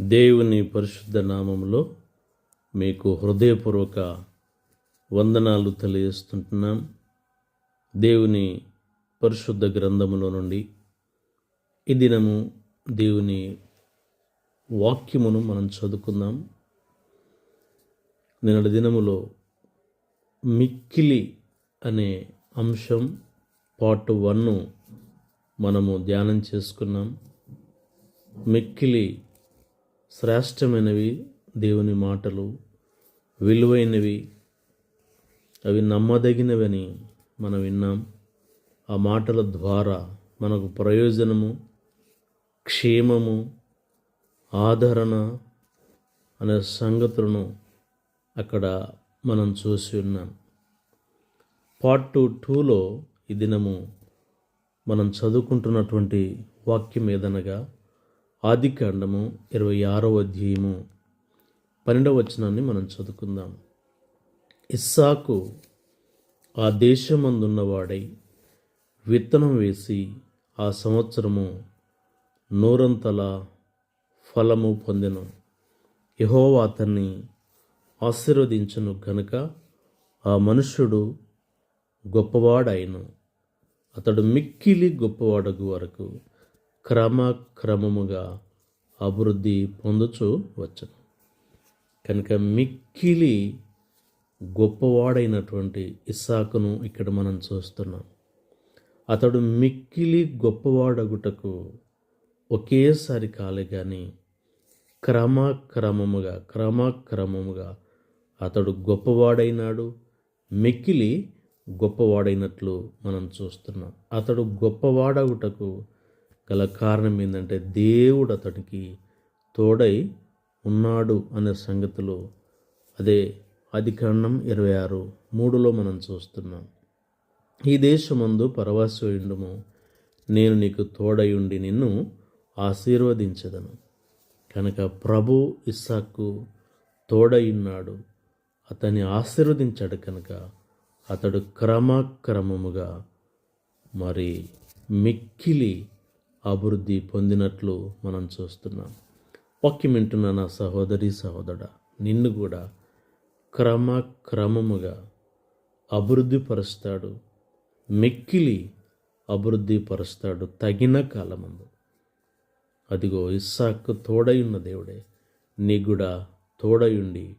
దేవుని పరిశుద్ధ నామంలో మీకు హృదయపూర్వక వందనాలు తెలియజేస్తుంటున్నాం. దేవుని పరిశుద్ధ గ్రంథములో నుండి ఈ దినము దేవుని వాక్యమును మనం చదువుకుందాం. నిన్నటి దినములో మిక్కిలి అనే అంశం పార్ట్ వన్ను మనము ధ్యానం చేసుకున్నాం. మిక్కిలి శ్రేష్టమైనవి దేవుని మాటలు విలువైనవి అవి నమ్మదగినవని మనం విన్నాం. ఆ మాటల ద్వారా మనకు ప్రయోజనము క్షేమము ఆదరణ అనే సంగతులను అక్కడ మనం చూసి ఉన్నాం. పార్ట్ టూ టూలో ఈ దినము మనం చదువుకుంటున్నటువంటి వాక్యం ఏదనగా ఆదికాండము ఇరవై ఆరో అధ్యాయము పన్నెండవ వచనాన్ని మనం చదువుకుందాం. ఇస్సాకు ఆ దేశమందున్నవాడై విత్తనం వేసి ఆ సంవత్సరము నూరంతల ఫలము పొందెను. యహోవా అతన్ని ఆశీర్వదించను గనుక ఆ మనుష్యుడు గొప్పవాడాయను అతడు మిక్కిలి గొప్పవాడగు వరకు క్రమక్రమముగా అభివృద్ధి పొందుచు వచ్చను. కనుక మిక్కిలి గొప్పవాడైనటువంటి ఇస్సాకును ఇక్కడ మనం చూస్తున్నాం. అతడు మిక్కిలి గొప్పవాడగుటకు ఒకేసారి కాలే కానీ క్రమక్రమముగా క్రమక్రమముగా అతడు గొప్పవాడైనాడు. మిక్కిలి గొప్పవాడైనట్లు మనం చూస్తున్నాం. అతడు గొప్పవాడగుటకు గల కారణం ఏంటంటే దేవుడు అతడికి తోడై ఉన్నాడు అనే సంగతిలో అదే అది ఇరవై ఆరు మూడులో మనం చూస్తున్నాం. ఈ దేశమందు పరవాసయుండుము నేను నీకు తోడై ఉండి నిన్ను ఆశీర్వదించదను. కనుక ప్రభు ఇస్సాకు తోడై ఉన్నాడు అతన్ని ఆశీర్వదించాడు కనుక అతడు క్రమక్రమముగా మరి మిక్కిలి అభివృద్ధి పొందినట్లు మనం చూస్తున్నాం. వాక్యం వింటున్న నా సహోదరి సహోదరుడ నిన్ను కూడా క్రమక్రమముగా అభివృద్ధి పరుస్తాడు మెక్కిలి అభివృద్ధి పరుస్తాడు తగిన కాలమందు. అదిగో ఇస్సాకు తోడై ఉన్న దేవుడే నీ కూడా తోడయుండి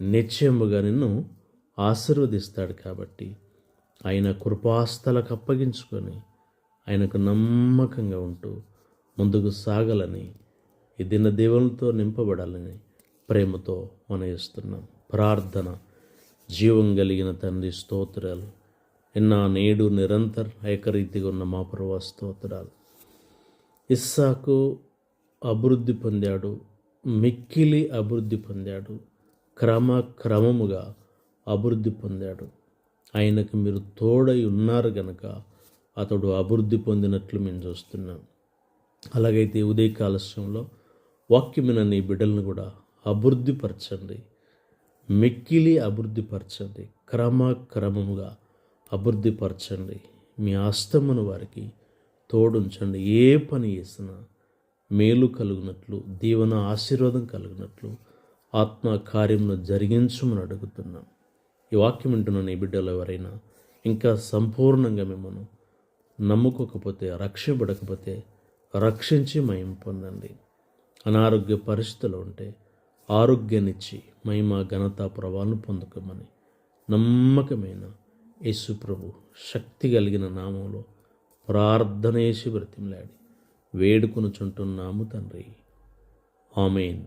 నిశ్చయముగా నిన్ను ఆశీర్వదిస్తాడు కాబట్టి ఆయన కృపాస్థలకు అప్పగించుకొని ఆయనకు నమ్మకంగా ఉంటూ ముందుకు సాగాలని ఈ దిన దేవులతో నింపబడాలని ప్రేమతో మనయిస్తున్నాం ప్రార్థన జీవం కలిగిన తండ్రి స్తోత్రాలు. ఎన్నా నేడు నిరంతర ఏకరీతిగా ఉన్న మా ప్రభా స్తోత్రాలు. ఇస్సాకు అభివృద్ధి పొందాడు మిక్కిలి అభివృద్ధి పొందాడు క్రమక్రమముగా అభివృద్ధి పొందాడు. ఆయనకు మీరు తోడై ఉన్నారు గనక అతడు అభివృద్ధి పొందినట్లు మేము చూస్తున్నాం. అలాగైతే ఉదయ కాలస్యంలో వాక్యమైన నీ బిడ్డలను కూడా అభివృద్ధిపరచండి. మెక్కిలి అభివృద్ధిపరచండి. క్రమక్రమముగా అభివృద్ధిపరచండి. మీ ఆస్తమను వారికి తోడుంచండి. ఏ పని చేసినా మేలు కలుగునట్లు దీవెన ఆశీర్వాదం కలిగినట్లు ఆత్మ కార్యమును జరిగించమని అడుగుతున్నాం. ఈ వాక్యం వింటున్న నీ బిడ్డలు ఎవరైనా ఇంకా సంపూర్ణంగా మిమ్మల్ని నమ్ముకోకపోతే రక్షింపడకపోతే రక్షించి మయం పొందండి. అనారోగ్య పరిస్థితులు ఉంటే ఆరోగ్యాన్నిచ్చి మహిమ ఘనత ప్రభావం పొందుకోమని నమ్మకమైన యేసు ప్రభు శక్తి కలిగిన నామంలో ప్రార్థనేసి బ్రతిమలాడి వేడుకొనుచుంటున్నాము తండ్రి. ఆమెన్.